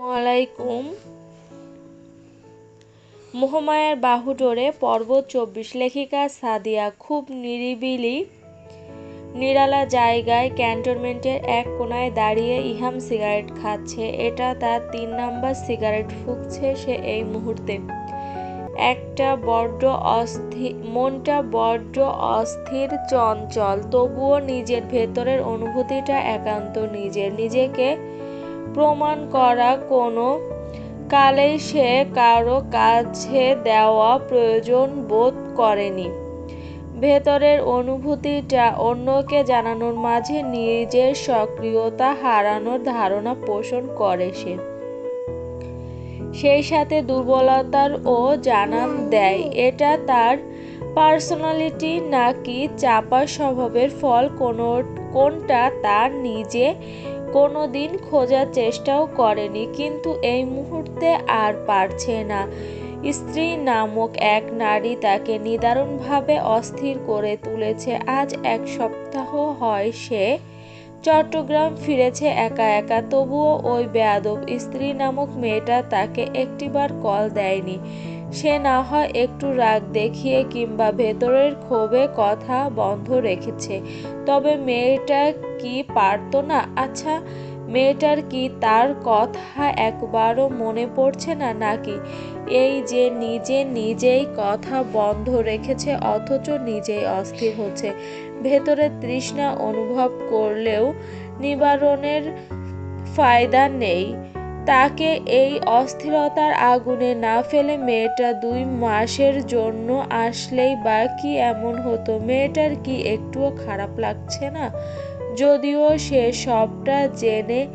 আলাইকুম মোহমায়ার বাহুডোরে পর্ব চব্বিশ লেখিকা সাদিয়া খুব নিরিবিলি, নিরালা জায়গায় ক্যান্টনমেন্টের এক কোনায় দাঁড়িয়ে ইহাম সিগারেট খাচ্ছে। এটা তার তিন নাম্বার সিগারেট ফুঁকছে সে এই মুহূর্তে। একটা বড্ড অস্থির মনটা বড্ড অস্থির, চঞ্চল। তবুও নিজের ভেতরের অনুভূতিটা একান্ত নিজের। নিজেকে প্রমাণ করা কোনো কালেই সে কারও কাছে দেওয়া প্রয়োজন বোধ করেনি। ভেতরের অনুভূতিটা অন্যকে জানানোর মাঝে নিজের সক্রিয়তা হারানোর ধারণা পোষণ করে সে। সেই সাথে দুর্বলতার ও জানান দেয়, এটা তার পার্সোনালিটি নাকি চাপা স্বভাবের ফল? কোনো, কোনটা তার নিজে কোনো দিন খোঁজার চেষ্টাও করেনি, কিন্তু এই মুহূর্তে আর পারছে না। স্ত্রী নামক এক নারী তাকে নিদারুণভাবে অস্থির করে তুলেছে। আজ এক সপ্তাহ হয় সে চট্টগ্রাম ফিরেছে একা একা, তবুও ওই বেয়াদব স্ত্রী নামক মেয়েটা তাকে একটিবার কল দেয়নি। সে না হয় একটু রাগ দেখিয়ে কিংবা ভেতরের ক্ষোভে কথা বন্ধ রেখেছে। তবে মেয়েটা কি পারত না? আচ্ছা মেয়েটার কি তার কথা একবারও মনে পড়ছে না নাকি? এই যে নিজে নিজেই কথা বন্ধ রেখেছে, অথচ নিজেই অস্থির হচ্ছে। ভেতরে তৃষ্ণা অনুভব করলেও নিবারণের ফায়দা নেই। তাকে এই অস্থিরতার আগুনে না ফেলে মেয়েটা দুই মাসের জন্য আসলেই বা কি এমন হতো। মেয়েটার কি একটুও খারাপ লাগছে না? যদিও সে সবটা জেনে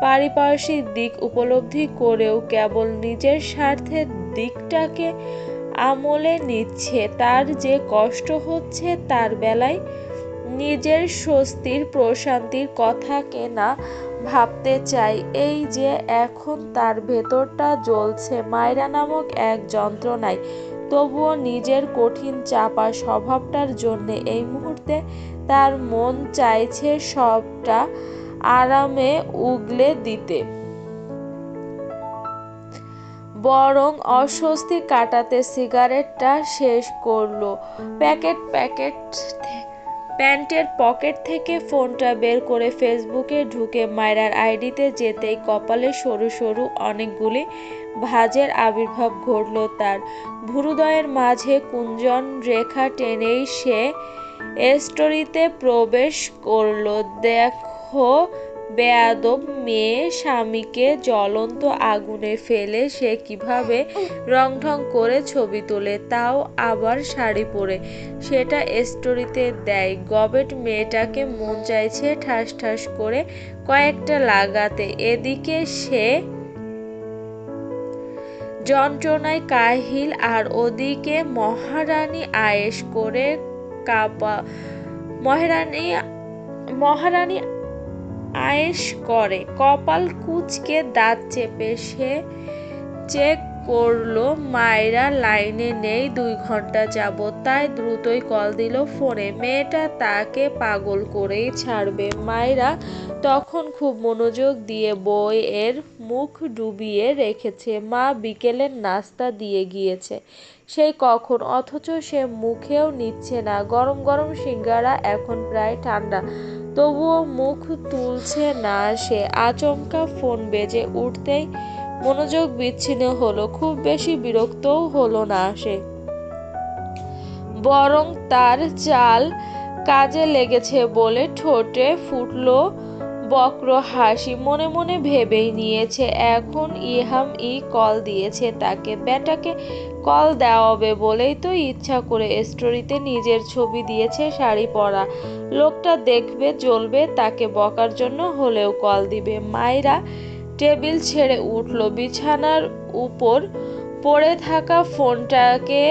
পারিপার্শ্বিক দিক উপলব্ধি করেও কেবল নিজের স্বার্থের দিকটাকে আমলে নিচ্ছে। তার যে কষ্ট হচ্ছে তার বেলায় নিজের স্বস্তির প্রশান্তির কথা কেনা ভাবতে চাই। এই যে এখন তার ভেতরটা জ্বলছে মায়রা নামক এক যন্ত্রণায় তবুও নিজের কঠিন চাপা স্বভাবটার জন্যে এই মুহূর্তে তার মন চাইছে সবটা আরামে উগলে দিতে। বরং অস্বস্তি কাটাতে সিগারেটটা শেষ করল। প্যাকেট প্যাকেট প্যান্টের পকেট থেকে ফোনটা বের করে ফেসবুকে ঢুকে মায়রার আইডিতে যেতেই কপালে সরু সরু অনেকগুলি ভাজের আবির্ভাব ঘটল তার। ভুরুদয়ের মাঝে কুঞ্জন রেখা টেনেই সে স্টোরিতে প্রবেশ করল। দেখো বেয়াদব মেয়ে স্বামীকে জ্বলন্ত আগুনে ফেলে সে কীভাবে রংঢং করে ছবি তোলে, তাও আবার শাড়ি পরে। সেটা স্টোরিতে দেয়। গবেট মেয়েটাকে মন চাইছে ঠাস ঠাস করে কয়েকটা লাগাতে। এদিকে সে যন্ত্রণায় কাহিল আর ওদিকে মহারানী আয়েস করে কাপা মহারানী মহারানী আয়েস করে, কপাল কুচকে দাঁত চেপে সে চেক করল, মায়েরা লাইনে নেই দুই ঘণ্টা যাব তাই দ্রুতই কল দিল ফোনে। মেয়েটা তাকে পাগল করেই ছাড়বে। মায়েরা তখন খুব মনোযোগ দিয়ে বইয়ের মুখ ডুবিয়ে রেখেছে। মা বিকেলের নাস্তা দিয়ে গিয়েছে। সেই কখন? অথচ সে মুখেও নিচ্ছে না। গরম গরম সিঙ্গারা এখন প্রায় ঠান্ডা। তবুও মুখ তুলছে না সে। আচমকা ফোন বেজে উঠতেই মনোযোগ বিচ্ছিন্ন হলো। খুব বেশি বিরক্তও হলো না সে। বরং তার চাল কাজে লেগেছে বলে ঠোঁটে ফুটলো বক্র হাসি মনে মনে ভেবেই নিয়েছে, এখন ইহাম ই কল দিয়েছে তাকে। ব্যাটাকে কল দেওয়াবে বলেই তো ইচ্ছা করে স্টোরিতে নিজের ছবি দিয়েছে শাড়ি পরা। লোকটা দেখবে, জ্বলবে, তাকে বকার জন্য হলেও কল দিবে। মায়েরা টেবিল ছেড়ে উঠল, বিছানার উপর পড়ে থাকা ফোনটাকে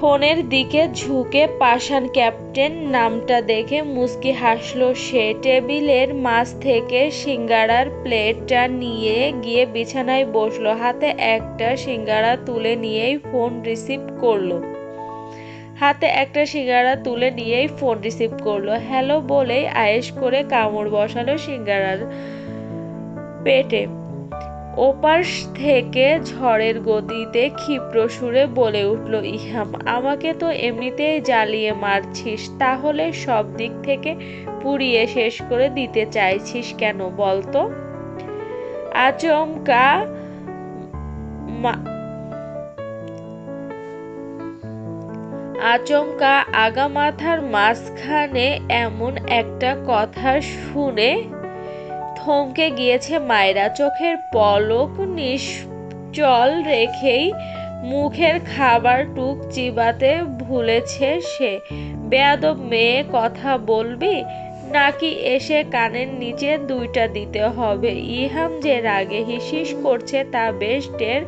ফোনের দিকে ঝুঁকে পাশান ক্যাপ্টেন নামটা দেখে মুস্কি হাসল সে। টেবিলের মাছ থেকে সিঙ্গারার প্লেটটা নিয়ে গিয়ে বিছানায় বসল। হাতে একটা সিঙ্গারা তুলে নিয়েই ফোন রিসিভ করল। হাতে একটা সিঙ্গারা তুলে নিয়েই ফোন রিসিভ করল। হ্যালো বলেই আয়েস করে কামড় বসালো সিঙ্গারার পেটে। ওপাশ থেকে ঝড়ের গতিতে ক্ষিপ্র সুরে বলে উঠল, ইহাম, আমাকে তো এমনিতেই জ্বালিয়ে মারছিস, তাহলে সব দিক থেকে পুড়িয়ে শেষ করে দিতে চাইছিস কেন বলতো? আচমকা আচমকা আগামাথার মাঝখানে এমন একটা কথা শুনে থমকে গিয়েছে মায়েরা। চোখের পলক নিশ্চল রেখেই মুখের খাবার টুক চিবাতে ভুলেছে সে। বেয়াদব মেয়ে, কথা বলবি? নাকি এসে কানের নিচে দুইটা দিতে হবে? ইহাম যে রাগে হিসিস করছে তা বেশ টের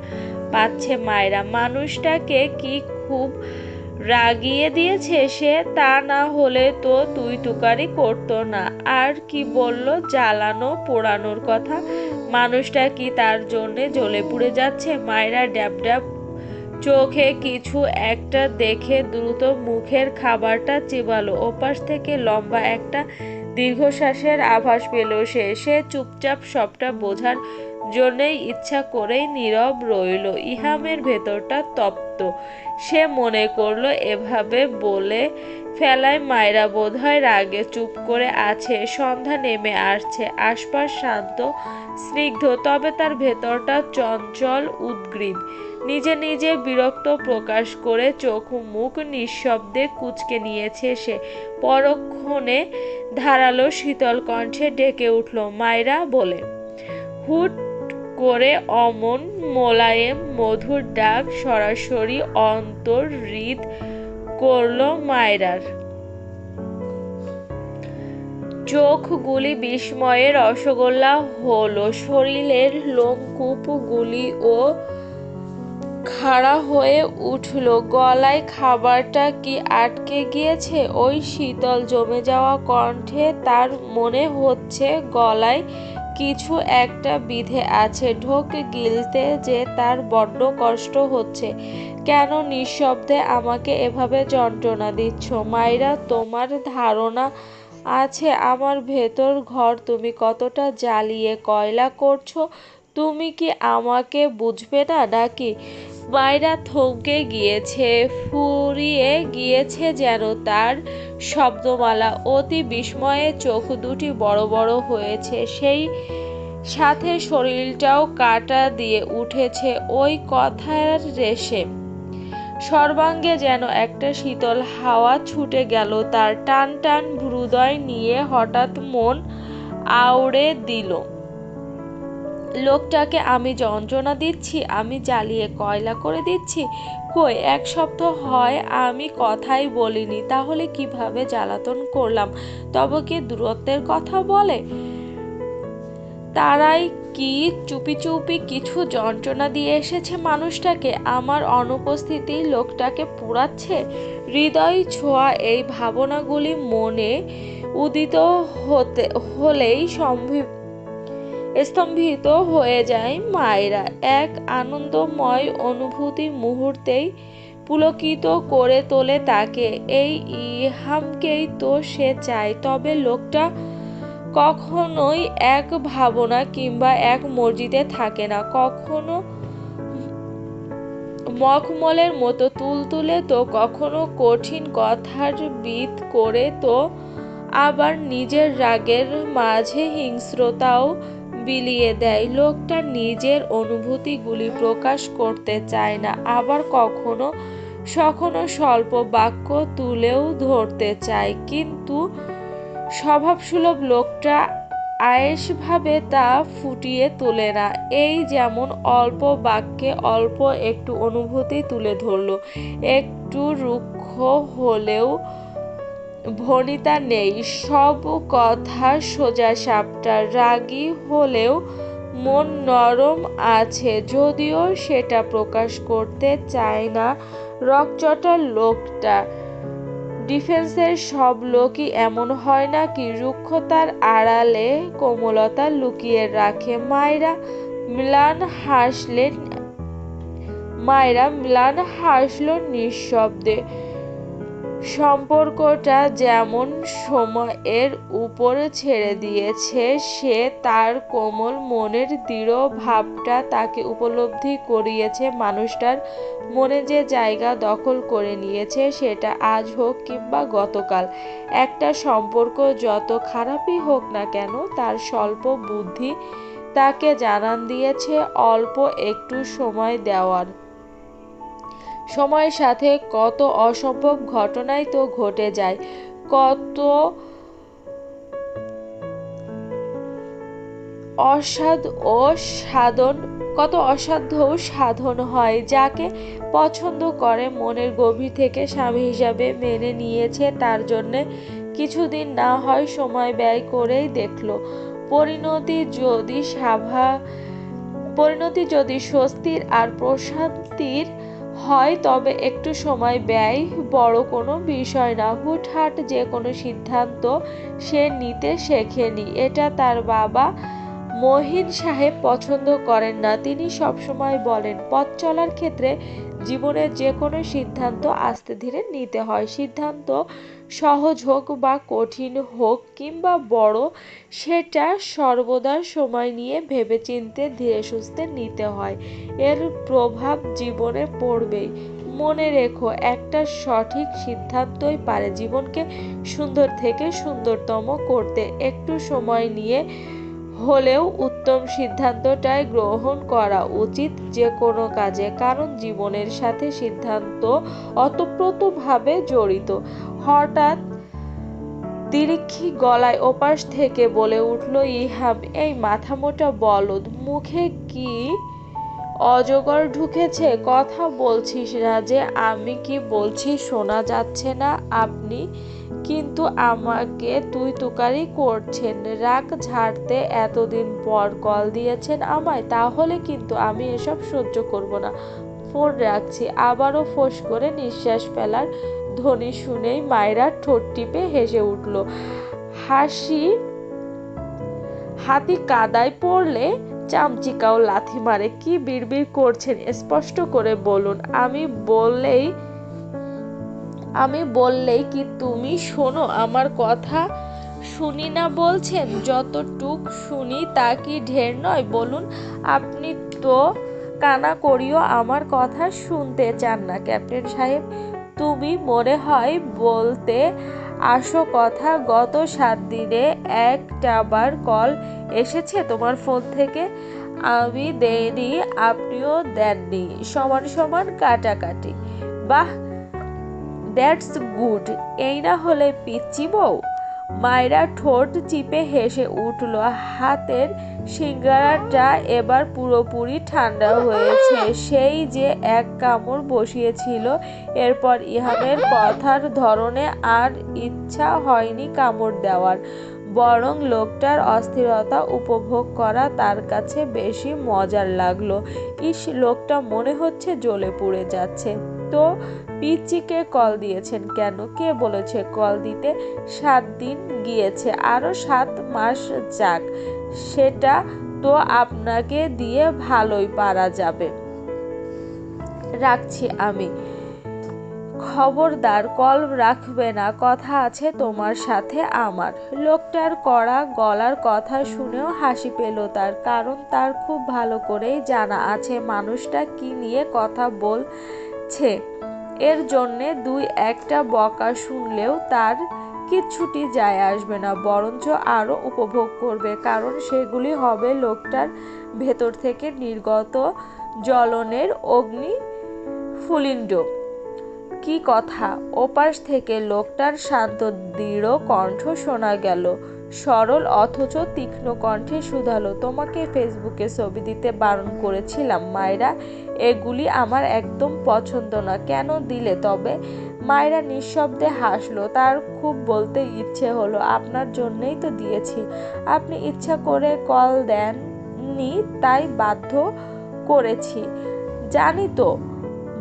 পাচ্ছে মায়েরা। মানুষটাকে কি খুব রাগিয়ে দিয়েছে সে, তা না হলে তো তুই তুকারি করতো না। আর কি বলল জ্বালানো পোড়ানোর কথা? মানুষটা কি তার জন্যে জ্বলে পুড়ে যাচ্ছে? মায়েরা ড্যাব ড্যাব। চোখে কিছু একটা দেখে দ্রুত মুখের খাবারটা চিবালো। ওপাশ থেকে লম্বা একটা দীর্ঘশ্বাসের আভাস পেল সে। সে চুপচাপ সবটা বোঝার জন্যই ইচ্ছা করেই নীরব রইল। ইহামের ভেতরটা তপ্ত। সে মনে করল, এভাবে বলে ফেলায় মায়েরা বোধহয় রাগে চুপ করে আছে। সন্ধ্যা নেমে আসছে। আশপাশ শান্ত, স্নিগ্ধ, তবে তার ভেতরটা চঞ্চল, উদ্গ্রীব। নিজে নিজে বিরক্ত প্রকাশ করে চোখ মুখ নিঃশব্দে কুচকে নিয়েছে সে। পরক্ষণে ধারালো শীতল কণ্ঠে ডেকে উঠল, মায়েরা বলে, হুট করে অমন মোলায়েম মধুর ডাক সরাসরি অন্তর হৃদ করল মায়রার। চোখগুলি বিস্ময়ে রসগোল্লা হলো, শরীরের লোমকূপগুলি ও খাড়া হয়ে উঠল। গলায় খাবারটা কি আটকে গিয়েছে? ওই শীতল জমে যাওয়া কণ্ঠে তার মনে হচ্ছে, গলায় কিছু একটা বিধে আছে। ঢোক গিলতে যে তার বড্ড কষ্ট হচ্ছে। কেন নিঃশব্দে আমাকে এভাবে যন্ত্রণা দিচ্ছ? মাইরা, তোমার ধারণা আছে। আমার ভেতর ঘর তুমি কতটা জ্বালিয়ে কয়লা করছ? তুমি কি আমাকে বুঝবে না নাকি? মায়েরা থমকে গিয়েছে, ফুরিয়ে গিয়েছে যেন তার শব্দমালা। অতি বিস্ময়ে চোখ দুটি বড় বড় হয়েছে, সেই সাথে শরীরটাও কাটা দিয়ে উঠেছে ওই কথার রেশে। সর্বাঙ্গে যেন একটা শীতল হাওয়া ছুটে গেল, তার টান টান হৃদয় নিয়ে হঠাৎ মন আউড়ে দিল। লোকটাকে আমি যন্ত্রণা দিচ্ছি, আমি জ্বালিয়ে কয়লা করে দিচ্ছি। কই, এক সপ্তাহ হয়, আমি কথাই বলিনি, তাহলে কীভাবে জ্বালাতন করলাম? তবে কি দূরত্বের কথা বলে? তারাই কি চুপি চুপি কিছু যন্ত্রণা দিয়ে এসেছে মানুষটাকে? আমার অনুপস্থিতি লোকটাকে পুরাচ্ছে হৃদয় ছোঁয়া এই ভাবনাগুলি মনে উদিত হতে, হলেই সম্ভব স্তম্ভিত হয়ে যায় মায়েরা। এক আনন্দময় অনুভূতি মুহূর্তেই পুলকিত করে তোলে তাকে। এই ইহামকেই তো সে চায়, তবে লোকটা কখনোই এক ভাবনা কিংবা এক মসজিদে থাকে না। কখনো মখমলের মতো তুলতুলে তো, কখনো কঠিন কথার বিদ করে তো, আবার নিজের রাগের মাঝে হিংস্রতাও বিলিয়ে দেয়। লোকটা নিজের অনুভূতিগুলি প্রকাশ করতে চায় না, আবার কখনো সখনো স্বল্প বাক্য তুলেও ধরতে চায়। কিন্তু স্বভাবসুলভ লোকটা আয়েসভাবে তা ফুটিয়ে তোলে না। এই যেমন অল্প বাক্যে অল্প একটু অনুভূতি তুলে ধরল, একটু রুক্ষ হলেও ভনিতা নেই। সব কথা সোজা সাপটা রাগী হলেও মন নরম আছে, যদিও সেটা প্রকাশ করতে চায় না রকচটা লোকটা। ডিফেন্সের সব লোকই এমন হয় না কি রুক্ষতার আড়ালে কোমলতা লুকিয়ে রাখে। মায়েরা মিলান হাসলেন মায়েরা মিলান হাসল নিঃশব্দে। সম্পর্কটা যেমন সময়ের উপরে ছেড়ে দিয়েছে, সে তার কোমল মনের দৃঢ় ভাবটা তাকে উপলব্ধি করিয়েছে, মানুষটার মনে যে জায়গা দখল করে নিয়েছে সেটা আজ হোক কিংবা গতকাল। একটা সম্পর্ক যত খারাপই হোক না কেন, তার স্বল্প বুদ্ধি তাকে জানান দিয়েছে, অল্প একটু সময় দেওয়ার। সময়ের সাথে কত অসম্ভব ঘটনাই তো ঘটে যায়। কত অসাধ ও সাধন, কত অসাধ্য সাধন হয়, যাকে পছন্দ করে মনের গভীর থেকে স্বামী হিসাবে মেনে নিয়েছে, তার জন্যে কিছুদিন না হয় সময় ব্যয় করেই দেখল। পরিণতি যদি সাভা, পরিণতি যদি স্বস্তির আর প্রশান্তির হয়, তবে একটু সময় ব্যয় বড় কোনো বিষয় না। হুটহাট যে কোনো সিদ্ধান্ত সে নিতে শেখেনি। এটা তার বাবা মহিন সাহেব পছন্দ করেন না। তিনি সবসময় বলেন, পথ চলার ক্ষেত্রে জীবনের যে কোনো সিদ্ধান্ত আস্তে ধীরে নিতে হয়। সিদ্ধান্ত সহজ হোক বা কঠিন হোক কিংবা বড়, সেটা সর্বদা সময় নিয়ে ভেবেচিন্তে ধীরে সুস্থে নিতে হয়। এর প্রভাব জীবনে পড়বেই। মনে রেখো, একটা সঠিক সিদ্ধান্তই পারে জীবনকে সুন্দর থেকে সুন্দরতম করতে। একটু সময় নিয়ে হলেও উত্তম সিদ্ধান্তটাই গ্রহণ করা উচিত যে কোনো কাজে, কারণ জীবনের সাথে সিদ্ধান্ত অতপ্রতভাবে জড়িত। হঠাৎ তিরিক্ষি গলায় ওপাশ থেকে বলে উঠল, ইহাম, এই মাথামোটা বলদ, মুখে কি অজগর ঢুকেছে, কথা বলছিস না যে আমি কি বলছি শোনা যাচ্ছে না আপনি। কিন্তু আমাকে তুই তুকারি করছেন, রাগ ঝাড়তে এতদিন পর কল দিয়েছেন আমায়, তাহলে কিন্তু আমি এসব সহ্য করব না। ফোন রাখছি, আবারও ফোঁস করে নিঃশ্বাস ফেলার ধ্বনি শুনেই মায়েরা ঠোঁট টিপে হেসে উঠল, হাসি, হাতি কাদায় পড়লে চামচিকাও লাথি মারে, কি বিড়বিড় করছেন? স্পষ্ট করে বলুন, আমি বললেই আমি বললেই কি তুমি শোনো? আমার কথা শুনি না বলছেন? যতটুক শুনি তা কি ঢের নয়? বলুন, আপনি তো কানা করিও আমার কথা শুনতে চান না। ক্যাপ্টেন সাহেব, তুমি মনে হয় বলতে আসো কথা, গত সাত দিনে একটাবার কল এসেছে তোমার ফোন থেকে। আমি দেইনি, আপনিও দেননি। সমান সমান কাটাকাটি। বাহ, দ্যাটস গুড। এই না হলে পিচ্ছি বউ। মায়েরা ঠোঁট চিপে হেসে উঠল, হাতের সিঙ্গারাটা এবার পুরোপুরি ঠান্ডা হয়েছে। সেই যে এক কামড় বসিয়েছিল, এরপর ইহামের কথার ধরনে আর ইচ্ছা হয়নি কামড় দেওয়ার। বরং লোকটার অস্থিরতা উপভোগ করা তার কাছে বেশি মজার লাগল। ইস, লোকটা মনে হচ্ছে জ্বলে পুড়ে যাচ্ছে। তো পিচিকে কল দিয়েছেন। কেন? কে বলেছে কল দিতে? সাত দিন গিয়েছে আরও সাত মাস যাক। সেটা তো আপনাকে দিয়ে ভালোই পারা যাবে। রাখছি আমি। খবরদার, কল রাখবে না, কথা আছে তোমার সাথে আমার। লোকটার কড়া গলার কথা শুনেও হাসি পেল তার, কারণ তার খুব ভালো করেই জানা আছে মানুষটা কি নিয়ে কথা বলছে। এর জন্যে দুই একটা বকা শুনলেও তার কিচ্ছুটি যায় আসবে না, বরঞ্চ আরও উপভোগ করবে, কারণ সেগুলি হবে লোকটার ভেতর থেকে নির্গত জ্বলনের অগ্নি ফুলিন্ড কি কথা? ওপাশ থেকে লোকটার শান্ত দৃঢ় কণ্ঠ শোনা গেল। সরল অথচ তীক্ষ্ণ কণ্ঠে শুধালো, তোমাকে ফেসবুকে ছবি দিতে বারণ করেছিলাম, মায়েরা এগুলি আমার একদম পছন্দ না। কেন দিলে? তবে মায়েরা নিঃশব্দে হাসলো। তার খুব বলতে ইচ্ছে হলো, আপনার জন্যই তো দিয়েছি। আপনি ইচ্ছা করে কল দেননি, তাই বাধ্য করেছি। জানি তো,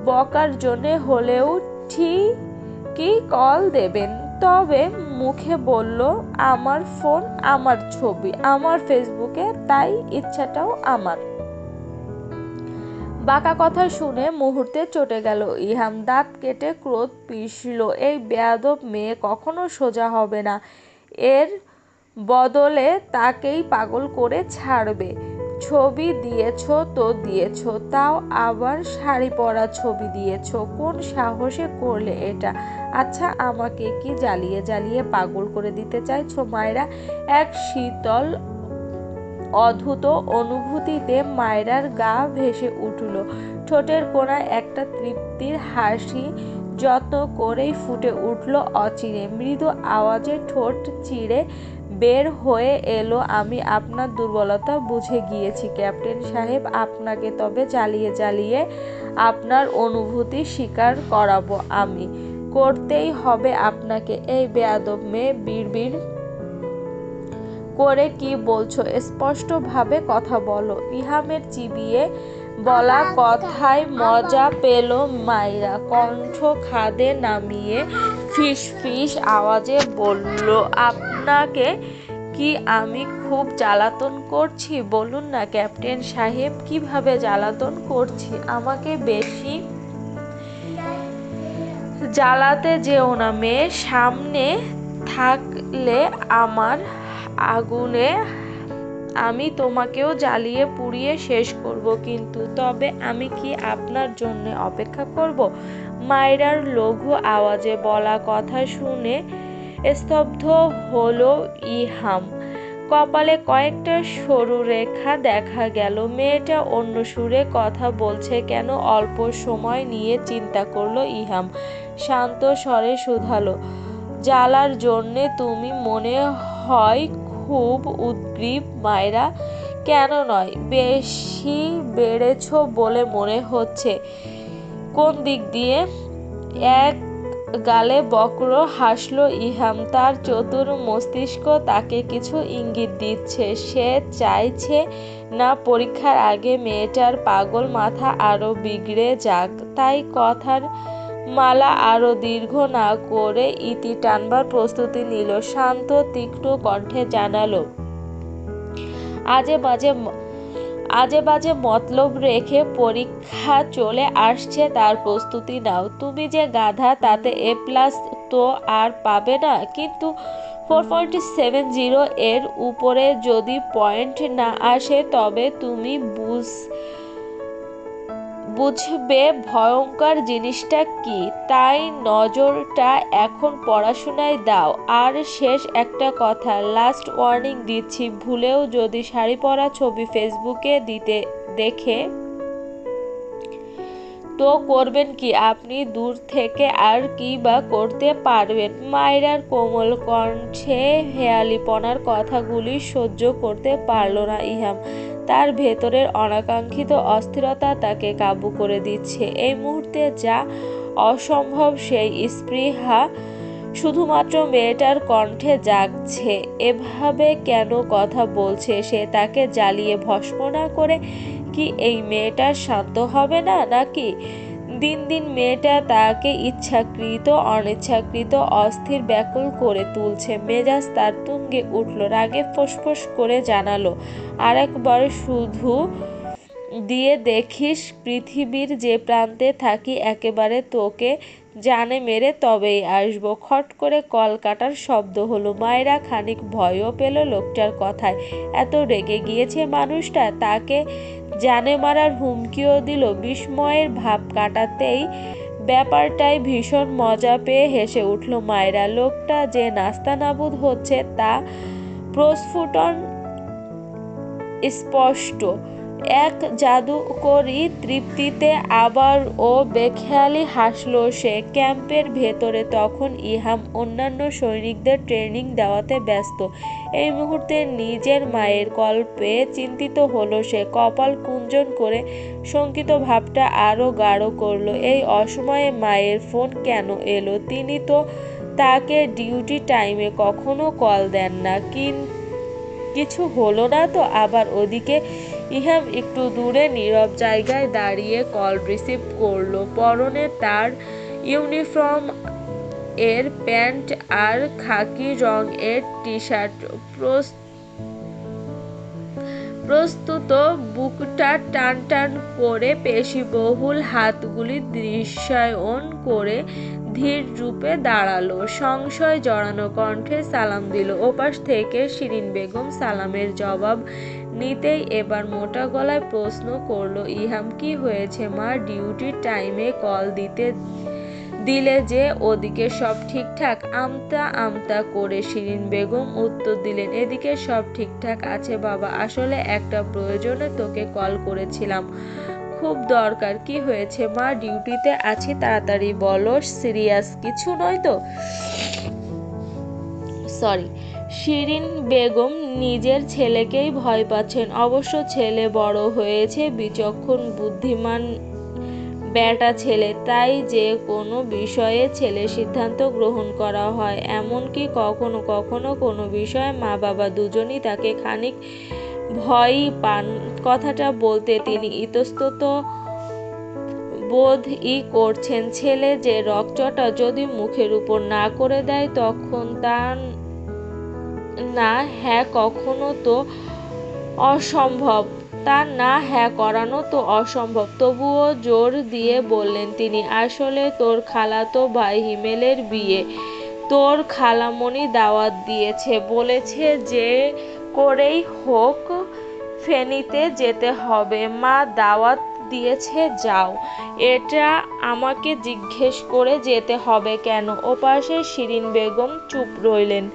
বকার জন্যে হলেও ঠিকই কল দেবেন। তবে মুখে বলল, আমার ফোন, আমার ছবি, আমার ফেসবুকে, তাই ইচ্ছাটাও আমার। বাঁকা কথা শুনে মুহূর্তে চটে গেল। ইহাম দাঁত কেটে ক্রোধ পিষল। এই বেয়াদব মেয়ে কখনো সোজা হবে না। এর বদলে তাকেই পাগল করে ছাড়বে। ছবি দিয়েছ তো দিয়েছ, তাও আবার শাড়ি পরা ছবি দিয়েছ। কোন সাহসে করলে এটা? আচ্ছা আমাকে কি জ্বালিয়ে জ্বালিয়ে পাগল করে দিতে চাইছো মায়েরা? এক শীতল অদ্ভুত অনুভূতিতে মায়রার গা ভেসে উঠল। ঠোঁটের কোনায় একটা তৃপ্তির হাসি যত্ন করেই ফুটে উঠল অচিরে। মৃদু আওয়াজে ঠোঁট চিড়ে বের হয়ে এলো। আমি আপনার দুর্বলতা বুঝে গিয়েছি, ক্যাপ্টেন সাহেব। আপনাকে তবে জ্বালিয়ে জ্বালিয়ে আপনার অনুভূতি স্বীকার করাবো আমি। করতেই হবে আপনাকে। এই বেয়াদব মেয়ে বিড়বিড় করে কি বলছো? স্পষ্টভাবে কথা বলো। ইহামের চিবিয়ে বলা কথায় মজা পেল মাইরা। কণ্ঠ খাদে নামিয়ে ফিস ফিস আওয়াজে বলল আপনাকে কি আমি খুব জ্বালাতন করছি? বলুন না ক্যাপ্টেন সাহেব কীভাবে জ্বালাতন করছি? আমাকে বেশি জ্বালাতে যেও না মেয়ে। সামনে থাকলে আমার আগুনে আমি তোমাকেও জ্বালিয়ে পুড়িয়ে শেষ করব কিন্তু তবে আমি কি আপনার জন্য অপেক্ষা করব? মায়রার লঘু আওয়াজে বলা কথা শুনে স্তব্ধ হলো ইহাম। কপালে কয়েকটা সরু রেখা দেখা গেল। মেয়েটা অন্য সুরে কথা বলছে, কেন অল্প সময় নিয়ে চিন্তা করল ইহাম। শান্ত স্বরে শুধালো, জ্বালার জন্যে তুমি মনে হয় খুব উদ্গ্রীব মায়েরা, কেন নয়? বেশি বেড়েছ বলে মনে হচ্ছে। কোন দিক দিয়ে? এক গালে বক্র হাসলো ইহাম। তার চতুর মস্তিষ্ক তাকে কিছু ইঙ্গিত দিচ্ছে। সে চাইছে না পরীক্ষার আগে মেয়েটার পাগল মাথা আরও বিগড়ে যাক। তাই কথার মালা আরও দীর্ঘ না করে ইতি টানবার প্রস্তুতি নিল। শান্ত তীক্ষ্ণ কণ্ঠে জানালো, আজে বাজে আজে বাজে মতলব রেখে পরীক্ষা চলে আসছে, তার প্রস্তুতি নাও। তুমি যে গাধা, তাতে এ প্লাস তো আর পাবে না। কিন্তু ফোর পয়েন্ট সেভেন জিরো এর উপরে যদি পয়েন্ট না আসে, তবে তুমি বুঝ বুঝবে ভয়ঙ্কর জিনিসটা কি। তাই নজরটা এখন পড়াশোনায় দাও। আর শেষ একটা কথা লাস্ট ওয়ার্নিং দিচ্ছি, ভুলেও যদি শাড়ি পরা ছবি ফেসবুকে দিতে, দেখে তো করবেন কি? আপনি দূর থেকে আর কি বা করতে পারবেন? মায়েরার কোমল কণ্ঠে হেয়ালিপনার কথাগুলি সহ্য করতে পারল না ইহাম। তার ভেতরের অনাকাঙ্ক্ষিত অস্থিরতা তাকে কাবু করে দিচ্ছে। এই মুহূর্তে যা অসম্ভব সেই স্পৃহা শুধুমাত্র মেয়েটার কণ্ঠে জাগছে। এভাবে কেন কথা বলছে সে? তাকে জ্বালিয়ে ভস্ম না করে কি এই মেয়েটার শান্ত হবে না, নাকি দিন দিন মেয়েটা তাকে ইচ্ছাকৃত, অনিচ্ছাকৃত, অস্থির, ব্যাকুল করে তুলছে। মেজাজ তার তুঙ্গে উঠল, রাগে ফোসফোস করে জানালো আর একবার শুধু দিয়ে দেখিস পৃথিবীর যে প্রান্তে থাকি একেবারে তোকে জানে মেরে তবেই আসব। খট করে কল কাটার শব্দ হলো। মায়েরা খানিক ভয়ও পেল লোকটার কথায়। এত রেগে গিয়েছে মানুষটা, তাকে জানে মারার হুমকিও দিল। বিস্ময়ের ভাব কাটাতেই ব্যাপারটাই ভীষণ মজা পেয়ে হেসে উঠল মায়েরা। লোকটা যে নাস্তানাবুদ হচ্ছে তা প্রস্ফুটন স্পষ্ট। এক জাদুকরি তৃপ্তিতে আবার ও বেখেয়ালি হাসল সে। ক্যাম্পের ভেতরে তখন ইহাম অন্যান্য সৈনিকদের ট্রেনিং দেওয়াতে ব্যস্ত। এই মুহূর্তে নিজের মায়ের কল্পে চিন্তিত হলো সে। কপাল কুঞ্জন করে শঙ্কিত ভাবটা আরও গাঢ় করল। এই অসময়ে মায়ের ফোন কেন এলো? তিনি তো তাকে ডিউটি টাইমে কখনো কল দেন না। কিন কিছু হলো না তো? আবার ওদিকে ইহাম একটু দূরে নীরব জায়গায় দাঁড়িয়ে কল রিসিভ করল। পরনে তার ইউনিফর্ম, এর প্যান্ট আর খাকি রং এর টি শার্ট প্রস্তুত বুকটা টান টান করে পেশিবহুল হাতগুলি দৃশ্যায়ন করে ধীর রূপে দাঁড়াল। সংশয় জড়ানো কণ্ঠে সালাম দিল। ওপাশ থেকে শিরিন বেগম সালামের জবাব নিতেই এবার মোটা গলায় প্রশ্ন করল, ইহাম, কি হয়েছে মা? ডিউটির টাইমে কল দিতে দিলে যে ওদিকে সব ঠিকঠাক? আমতা আমতা করে শিরিন বেগম উত্তর দিলেন, এদিকে সব ঠিকঠাক আছে বাবা, আসলে একটা প্রয়োজনে তোকে কল করেছিলাম। খুব দরকার, কি হয়েছে মা? ডিউটিতে আছি, তাড়াতাড়ি বলো, সিরিয়াস কিছু নয় তো? সরি শিরিন বেগম নিজের ছেলেকেই ভয় পাচ্ছেন। অবশ্য ছেলে বড় হয়েছে, বিচক্ষণ, বুদ্ধিমান বেটা ছেলে। তাই যে কোনো বিষয়ে ছেলে সিদ্ধান্ত গ্রহণ করা হয়। এমনকি কখনো কখনো কোনো বিষয়ে মা বাবা দুজনই তাকে খানিক ভয়ই পান। কথাটা বলতে তিনি ইতস্তত বোধই করছেন। ছেলে যে রক্তটা যদি মুখের উপর না করে দেয়, তখন তার না হ্যাঁ কখনো তো অসম্ভব। তা না হ্যাঁ করানো তো অসম্ভব। তবুও জোর দিয়ে বললেন তিনি, আসলে তোর খালাতো ভাই হিমেলের বিয়ে। তোর খালামণি দাওয়াত দিয়েছে। বলেছে যে করেই হোক, ফেনীতে যেতে হবে। মা দাওয়াত দিয়েছে, যাও। এটা আমাকে জিজ্ঞেস করে যেতে হবে কেন? ওপাশে শিরিন বেগম চুপ রইলেন।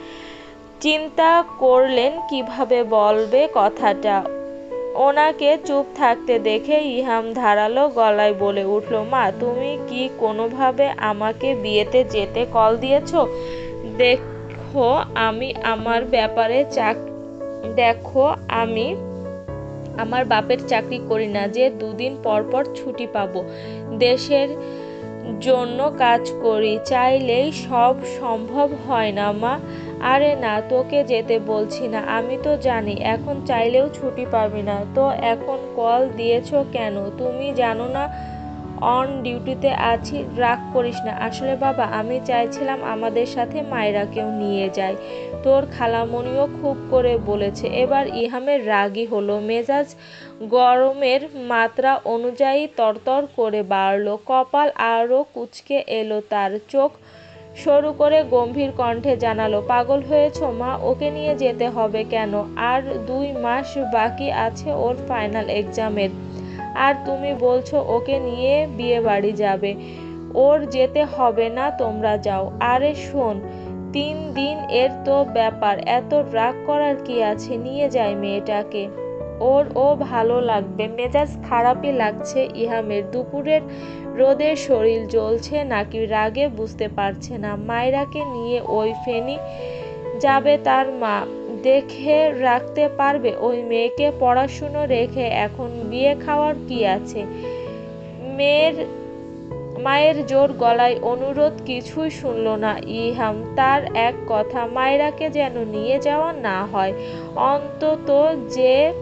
চিন্তা করলেন কীভাবে বলবে কথাটা। ওনাকে চুপ থাকতে দেখে ইহাম ধারালো গলায় বলে উঠল, মা, তুমি কি কোনোভাবে আমাকে বিয়েতে যেতে কল দিয়েছ? দেখো আমি আমার ব্যাপারে চাক, দেখো আমি আমার বাপের চাকরি করি না, যে দুদিন পর পর ছুটি পাবো। দেশের জন্য কাজ করি, চাইলেই সব সম্ভব হয় না মা। আরে না, তোকে যেতে বলছি না, আমি তো জানি, এখন চাইলেও ছুটি পাবি না। তো এখন কল দিয়েছ কেন? তুমি জানো না, অন ডিউটিতে আছি, রাগ করিস না। আসলে বাবা, আমি চাইছিলাম আমাদের সাথে মায়েরাকেও নিয়ে যায়। তোর খালামণিও খুব করে বলেছে। এবার ইহামের রাগই হলো। মেজাজ গরমের মাত্রা অনুযায়ী তরতর করে বাড়ল। কপাল আরও কুচকে এলো তার চোখ। সরু করে গম্ভীর কণ্ঠে জানালো, পাগল হয়েছ মা, ওকে নিয়ে যেতে হবে কেন? আর দুই মাস বাকি আছে ওর ফাইনাল এক্সামের। আর তুমি বলছো ওকে নিয়ে বিয়ে বাড়ি যাবে। ওর যেতে হবে না, তোমরা যাও। আরে শোন তিন দিন এর তো ব্যাপার, এত রাগ করার কি আছে? নিয়ে যায় মেয়েটাকে। ওর ও ভালো লাগবে, মেজাজ খারাপই লাগছে ইহামের। দুপুরের রোদে শরীর জ্বলছে নাকি রাগে বুঝতে পারছে না। মায়রাকে নিয়ে ওই ফেনি যাবে তার মা। দেখে রাখতে পারবে, ওই মেয়েকে পড়াশুনো রেখে এখন বিয়ে খাওয়ার কি আছে? মেয়ের মায়ের জোর গলায় অনুরোধ কিছুই শুনল না। ইহাম তার এক কথা, মায়েরাকে যেন নিয়ে যাওয়া না হয়। অন্তত যে,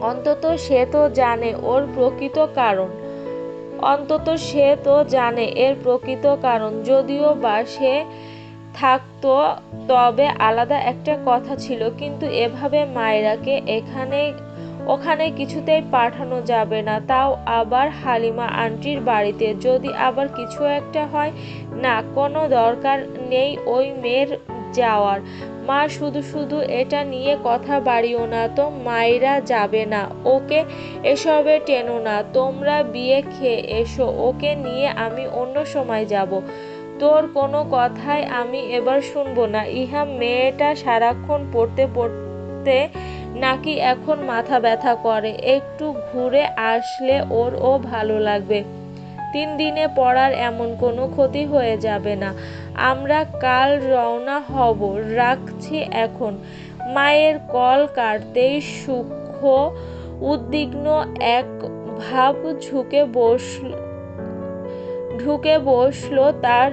অন্তত সে তো জানে ওর প্রকৃত কারণ। অন্তত সে তো জানে এর প্রকৃত কারণ। যদিও বা সে থাকতো, তবে আলাদা একটা কথা ছিল। কিন্তু এভাবে মায়েরাকে এখানে ওখানে কিছুতেই পাঠানো যাবে না। তাও আবার হালিমা আন্টির বাড়িতে। যদি আবার কিছু একটা হয়, না, কোনো দরকার নেই ওই মেয়ের যাওয়ার। মা, শুধু শুধু এটা নিয়ে কথা বাড়িও না তো, মায়েরা যাবে না। ওকে এসবে টেনো না। তোমরা বিয়ে খেয়ে এসো। ওকে নিয়ে আমি অন্য সময় যাব। তোর কোনো কথাই আমি এবার শুনব না। ইহা মেয়েটা সারাক্ষণ পড়তে পড়তে নাকি এখন মাথা ব্যথা করে? একটু ঘুরে আসলে ওর ও ভালো লাগবে। তিন দিনে পড়ার এমন কোনো ক্ষতি হয়ে যাবে না। আমরা কাল রওনা হব, রাখছি এখন। মায়ের কল কাটতেই সূক্ষ্ম, উদ্বিগ্ন এক ভাব ঝুঁকে বসল, ঢুকে বসল তার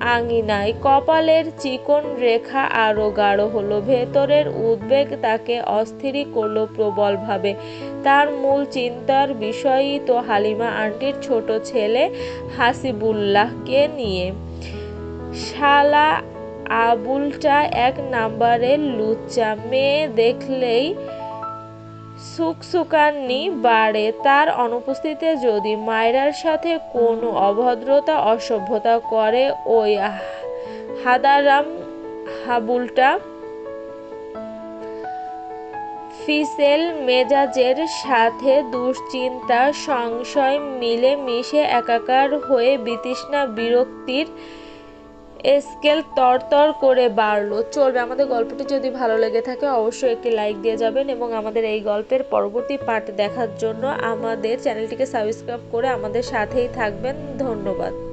আঙিনায় কপালের চিকন রেখা আরও গাঢ় হলো, ভেতরের উদ্বেগ তাকে অস্থিরই করল প্রবলভাবে। তার মূল চিন্তার বিষয়ই তো হালিমা আন্টির ছোট ছেলে হাসিবুল্লাহকে নিয়ে। শালা আবুলটা এক নাম্বারের লুচ্চা মেয়ে দেখলেই সুকসুকান্নি বাড়ে, তার অনুপস্থিতিতে যদি মায়রার সাথে কোনো অভদ্রতা, অসভ্যতা করে, ওই হাদারাম হাবুলটা ফিসেল মেজাজের সাথে দুশ্চিন্তা, সংশয় মিলে মিশে একাকার হয়ে বিতৃষ্ণা বিরক্তির স্কেল তরতর করে বাড়লো। চলবে, আমাদের গল্পটি যদি ভালো লেগে থাকে, অবশ্যই একটি লাইক দিয়ে যাবেন এবং আমাদের এই গল্পের পরবর্তী পার্ট দেখার জন্য আমাদের চ্যানেলটিকে সাবস্ক্রাইব করে আমাদের সাথেই থাকবেন। ধন্যবাদ।